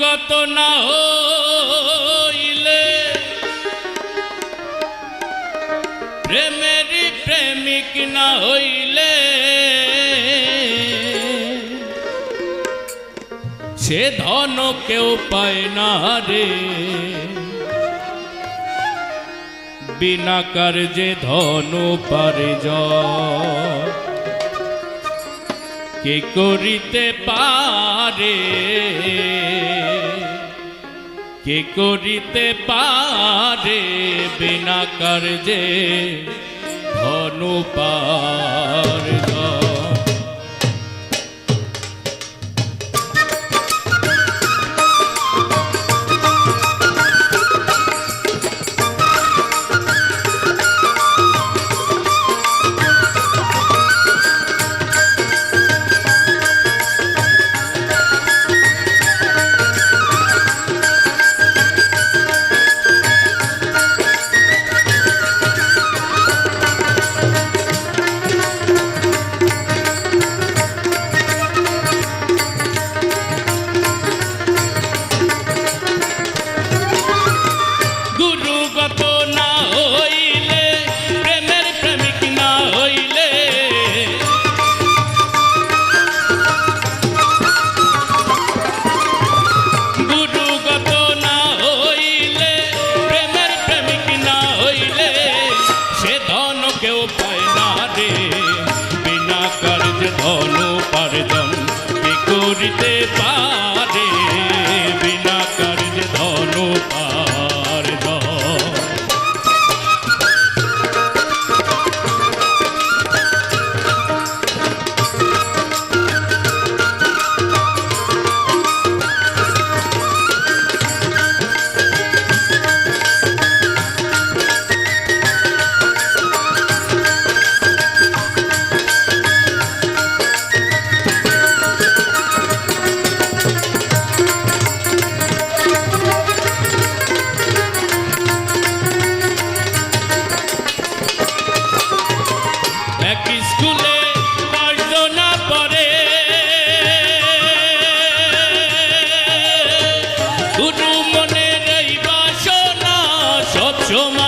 নির্গত না হইলে প্রেমেরই প্রেমিক না হইলে সে ধন কেউ পায় না রে। বিনা কার্যে ধন পারে কে করিতে পারে? কে করিতে পারে বিনা কার্যে ধনু পার Show me.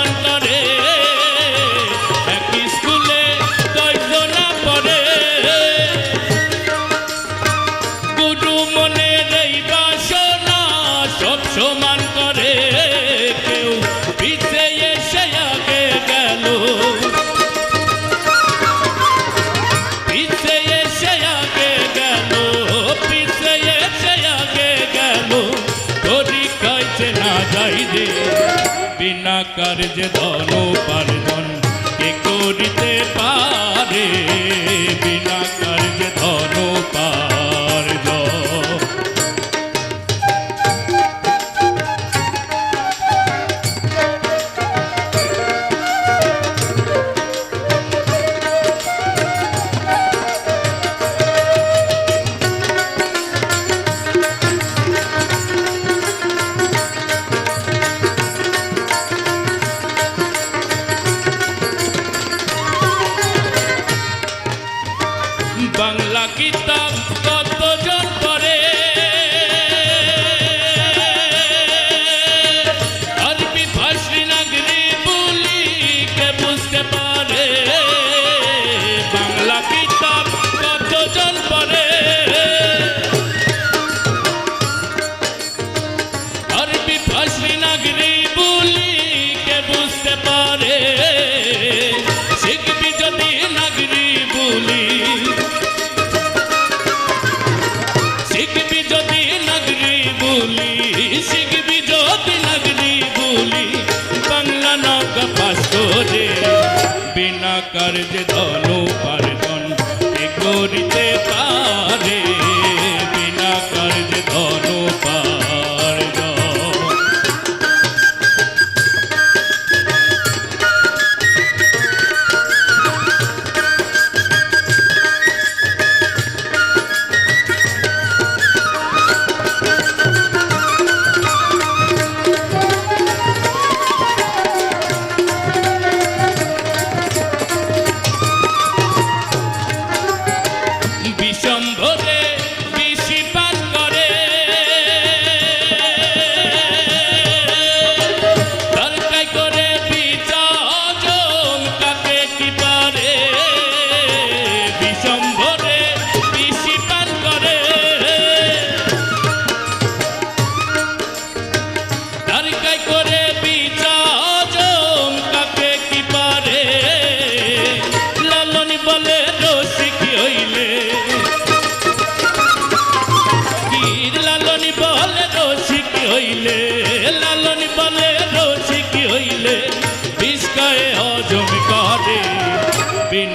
টাকার যে ধন উপার্জন কে করিতে পারে বিনা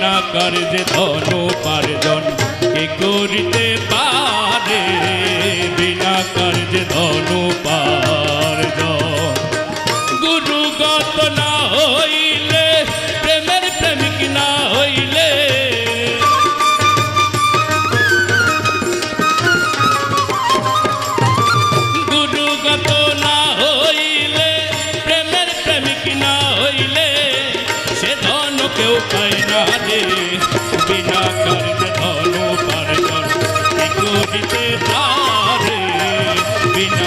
না কর যে ধন উপার্জন কে করিতে পারে? বিনা কর যে ধন পার प्यारे बिना